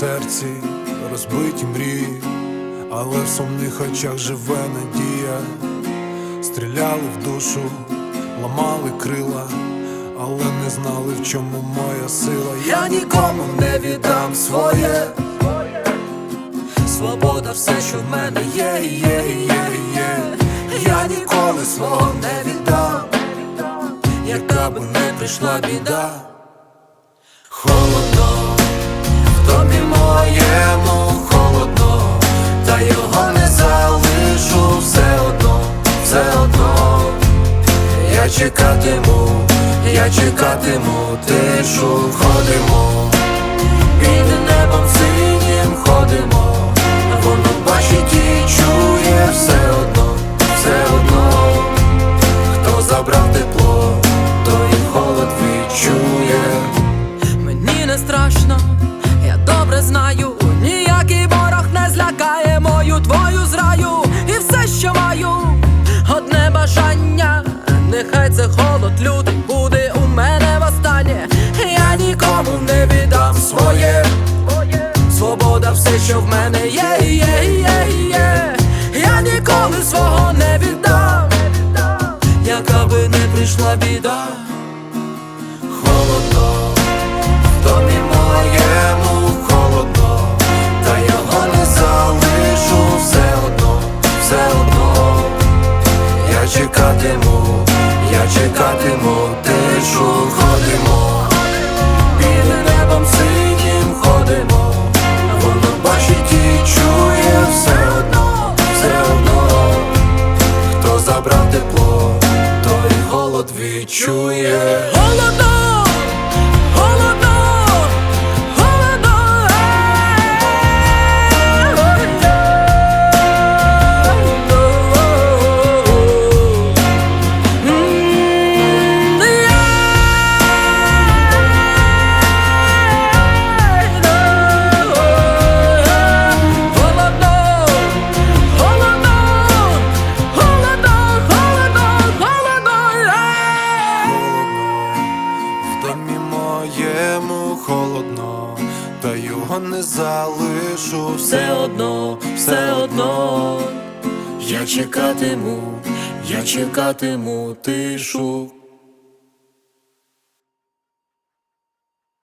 серці розбиті мрії, але в сумних очах живе надія. Стріляли в душу, ламали крила, але не знали, в чому моя сила. Я нікому не віддам своє. Свобода все, що в мене є, є, є, є. Я ніколи свого не віддам, яка би не прийшла біда. Холодно, чекатиму, я чекатиму, тишу ходимо, під небом синім ходимо, воно бачить і чує все одно, все одно, хто забрав тепло, той холод відчує. Все, що в мене є, є, є, є. Я ніколи свого не віддам, яка би не прийшла біда. холодно, в домі моєму холодно, та його не залишу все одно, все одно. Я чекатиму, я чекатиму, тишу голод відчує. Холодно, моєму холодно, та його не залишу все одно, все одно. Я чекатиму, я чекатиму тишу